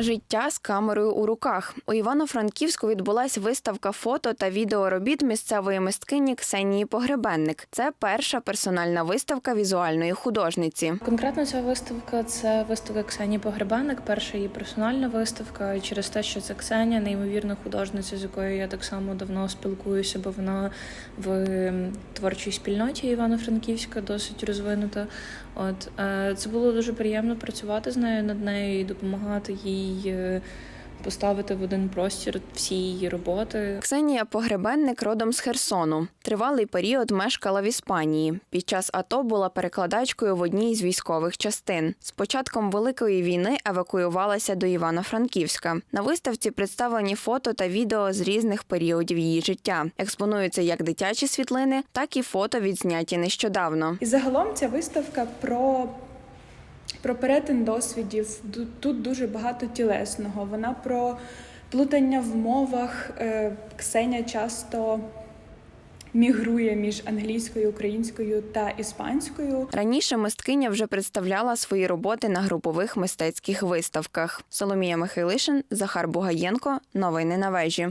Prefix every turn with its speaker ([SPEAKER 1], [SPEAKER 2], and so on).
[SPEAKER 1] Життя з камерою у руках у Івано-Франківську відбулась виставка фото та відеоробіт місцевої мисткині Ксенії Погребенник. Це перша персональна виставка візуальної художниці.
[SPEAKER 2] Конкретно ця виставка це виставка Ксенії Погребенник, перша її персональна виставка. Через те, що це Ксенія, неймовірна художниця, з якою я так само давно спілкуюся, бо вона в творчій спільноті Івано-Франківська досить розвинута. От е, це було дуже приємно працювати з нею над нею і допомагати їй. Е, Поставити в один простір всі її роботи,
[SPEAKER 1] Ксенія Погребенник родом з Херсону. Тривалий період мешкала в Іспанії. Під час АТО була перекладачкою в одній з військових частин. З початком Великої війни евакуювалася до Івано-Франківська. На виставці представлені фото та відео з різних періодів її життя. Експонуються як дитячі світлини, так і фото відзняті нещодавно.
[SPEAKER 3] І загалом ця виставка про, про перетин досвідів. Тут дуже багато тілесного. Вона про плутання в мовах. Е, Ксеня часто мігрує між англійською, українською та іспанською.
[SPEAKER 1] Раніше мисткиня вже представляла свої роботи на групових мистецьких виставках. Соломія Михайлишин, Захар Бугаєнко. Новини на вежі.